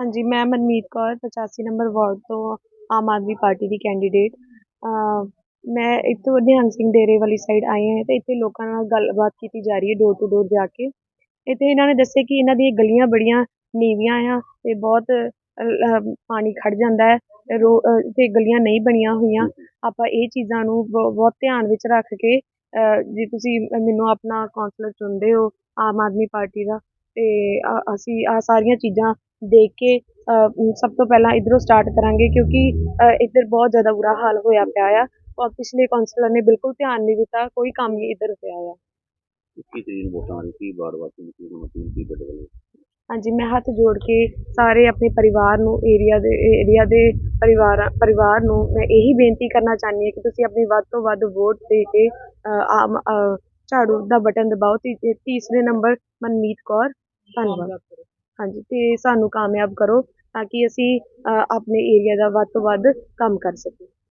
ਹਾਂਜੀ, ਮੈਂ Manmeet Kaur 85 number ward ਤੋਂ ਆਮ ਆਦਮੀ ਪਾਰਟੀ ਦੀ ਕੈਂਡੀਡੇਟ ਮੈਂ ਇੱਥੋਂ ਨਿਹੰਗ ਸਿੰਘ ਡੇਰੇ ਵਾਲੀ ਸਾਈਡ ਆਏ ਹਾਂ ਅਤੇ ਇੱਥੇ ਲੋਕਾਂ ਨਾਲ ਗੱਲਬਾਤ ਕੀਤੀ ਜਾ ਰਹੀ ਹੈ ਡੋਰ ਟੂ ਡੋਰ ਜਾ ਕੇ। ਇੱਥੇ ਇਹਨਾਂ ਨੇ ਦੱਸਿਆ ਕਿ ਇਹਨਾਂ ਦੀਆਂ ਗਲੀਆਂ ਬੜੀਆਂ ਨੀਵੀਆਂ ਆ ਅਤੇ ਬਹੁਤ ਪਾਣੀ ਖੜ੍ਹ ਜਾਂਦਾ ਹੈ। ਰੋ ਅਤੇ ਗਲੀਆਂ ਨਹੀਂ ਬਣੀਆਂ ਹੋਈਆਂ। ਆਪਾਂ ਇਹ ਚੀਜ਼ਾਂ ਨੂੰ ਬ ਬਹੁਤ ਧਿਆਨ ਵਿੱਚ ਰੱਖ ਕੇ ਜੇ ਤੁਸੀਂ ਮੈਨੂੰ ਆਪਣਾ ਕੌਂਸਲਰ ਚੁਣਦੇ ਹੋ ਆਮ ਆਦਮੀ ਪਾਰਟੀ ਦਾ ਅਤੇ ਅਸੀਂ ਆਹ ਸਾਰੀਆਂ ਚੀਜ਼ਾਂ ਦੇਖ ਕੇ ਸਭ ਤੋਂ ਪਹਿਲਾਂ ਇੱਧਰੋਂ ਸਟਾਰਟ ਕਰਾਂਗੇ ਕਿਉਂਕਿ ਇੱਧਰ ਬਹੁਤ ਜ਼ਿਆਦਾ ਬੁਰਾ ਹਾਲ ਹੋਇਆ ਪਿਆ ਆ। ਔਰ ਪਿਛਲੇ ਕੌਂਸਲਰ ਨੇ ਬਿਲਕੁਲ ਧਿਆਨ ਨਹੀਂ ਦਿੱਤਾ ਕੋਈ ਕੰਮ ਨਹੀਂ ਇੱਧਰ ਹੋਇਆ ਆ। ਇੱਕੀ ਤਰੀਕ ਨੂੰ ਵੋਟਾਂ ਆ ਰਹੀ ਕੀ ਵਾਰਡ ਵਾਸੀ ਨੂੰ ਕੀ ਹੁਣ ਅਪੀਲ ਕੀ ਤੁਹਾਡੇ ਵੱਲੋਂ ਹਾਂਜੀ ਮੈਂ ਹੱਥ ਜੋੜ ਕੇ ਸਾਰੇ ਆਪਣੇ ਪਰਿਵਾਰ ਨੂੰ ਏਰੀਆ ਦੇ ਏਰੀਆ ਦੇ ਪਰਿਵਾਰਾਂ ਪਰਿਵਾਰ ਨੂੰ ਮੈਂ ਇਹੀ ਬੇਨਤੀ ਕਰਨਾ ਚਾਹੁੰਦੀ ਹਾਂ ਕਿ ਤੁਸੀਂ ਆਪਣੀ ਵੱਧ ਤੋਂ ਵੱਧ ਵੋਟ ਦੇ ਕੇ ਆਮ ਝਾੜੂ ਦਾ ਬਟਨ ਦਬਾਓ। ਤੀ ਤੀਸਰੇ ਨੰਬਰ ਮਨਮੀਤ ਕੌਰ। ਧੰਨਵਾਦ। ਹਾਂਜੀ ਅਤੇ ਸਾਨੂੰ ਕਾਮਯਾਬ ਕਰੋ ਤਾਂ ਕਿ ਅਸੀਂ ਆਪਣੇ ਏਰੀਆ ਦਾ ਵੱਧ ਤੋਂ ਵੱਧ ਕੰਮ ਕਰ ਸਕੀਏ।